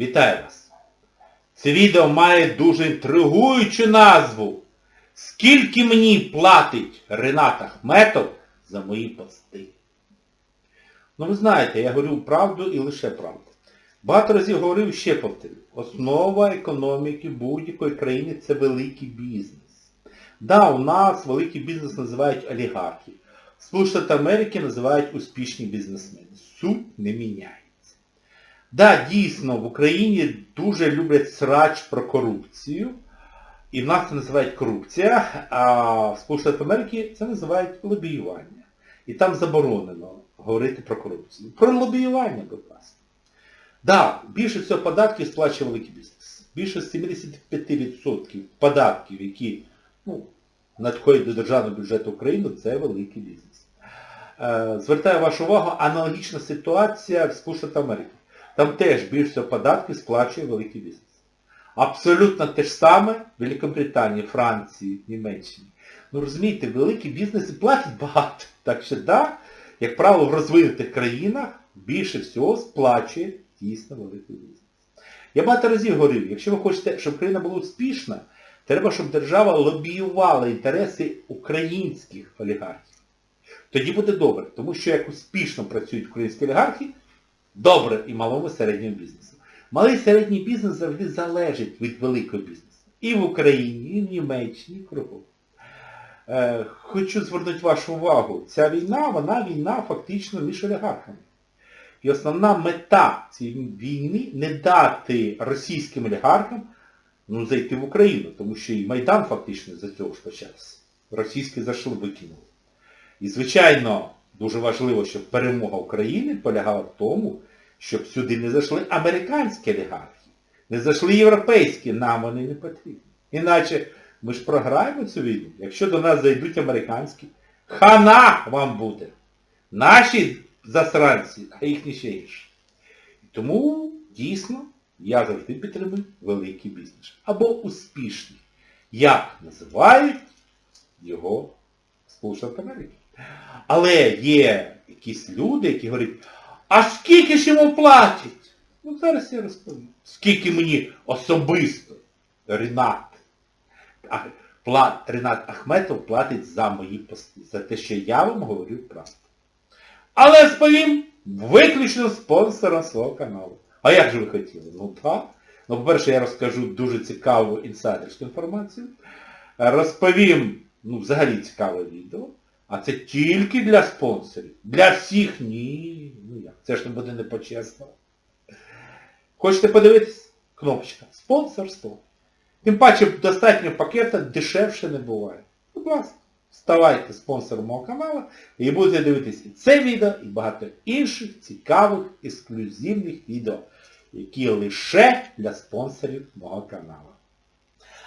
Вітаю вас! Це відео має дуже інтригуючу назву. Скільки мені платить Ренат Ахметов за мої пости? Ну ви знаєте, я говорю правду і лише правду. Багато разів говорив, ще повторю. Основа економіки будь-якої країни це великий бізнес. Да, у нас великий бізнес називають олігархи. Штатах Америки називають успішні бізнесмени. Суть не міняється. Да, дійсно, в Україні дуже люблять срач про корупцію. І в нас це називають корупція, а в Сполучених Америки це називають лобіювання. І там заборонено говорити про корупцію. Про лобіювання, будь ласка. Да, більше всього податків сплачує великий бізнес. Більше 75% податків, які ну, надходять до державного бюджету України, це великий бізнес. Е, Звертаю вашу увагу, аналогічна ситуація в Сполучених Америки. Там теж більше податків сплачує великий бізнес. Абсолютно те ж саме в Великобританії, Франції, Німеччині. Ну розумієте, великі бізнеси платять багато. Так що, да, як правило, в розвинутих країнах більше всього сплачує дійсно великий бізнес. Я багато разів говорив, якщо ви хочете, щоб країна була успішна, треба, щоб держава лобіювала інтереси українських олігархів. Тоді буде добре, тому що як успішно працюють українські олігархи, добре і малому середньому бізнесу. Малий середній бізнес завжди залежить від великого бізнесу. І в Україні, і в Німеччині, і кругом. Е, хочу звернути вашу увагу, ця війна, вона війна фактично між олігархами. І основна мета цієї війни не дати російським олігархам ну, зайти в Україну, тому що і Майдан фактично за цього ж почався. Російські зайшли, викинули. І, звичайно, дуже важливо, щоб перемога України полягала в тому, щоб сюди не зайшли американські олігархи, не зайшли європейські, нам вони не потрібні. Іначе ми ж програємо цю війну. Якщо до нас зайдуть американські, хана вам буде. Наші засранці, а їхні ще гірше. Тому, дійсно, я завжди підтримую великий бізнес. Або успішний. Як називають його Сполучених Америки. Але є якісь люди, які говорять, а скільки ж йому платять? Ну зараз я розповім. Скільки мені особисто Ренат, Ренат Ахметов платить за мої пости, за те, що я вам говорю правду. Але розповім виключно спонсором свого каналу. А як же ви хотіли? Ну так. Ну, по-перше, я розкажу дуже цікаву інсайдерську інформацію. Розповім, ну, взагалі цікаве відео. А це тільки для спонсорів. Для всіх ні. Ну як, це ж не буде не по-чесному. Хочете подивитись? Кнопочка. Спонсорство. Тим паче достатньо пакета дешевше не буває. Будь ласка, ставайте спонсором мого каналу і будете дивитися це відео, і багато інших цікавих ексклюзивних відео, які лише для спонсорів мого каналу.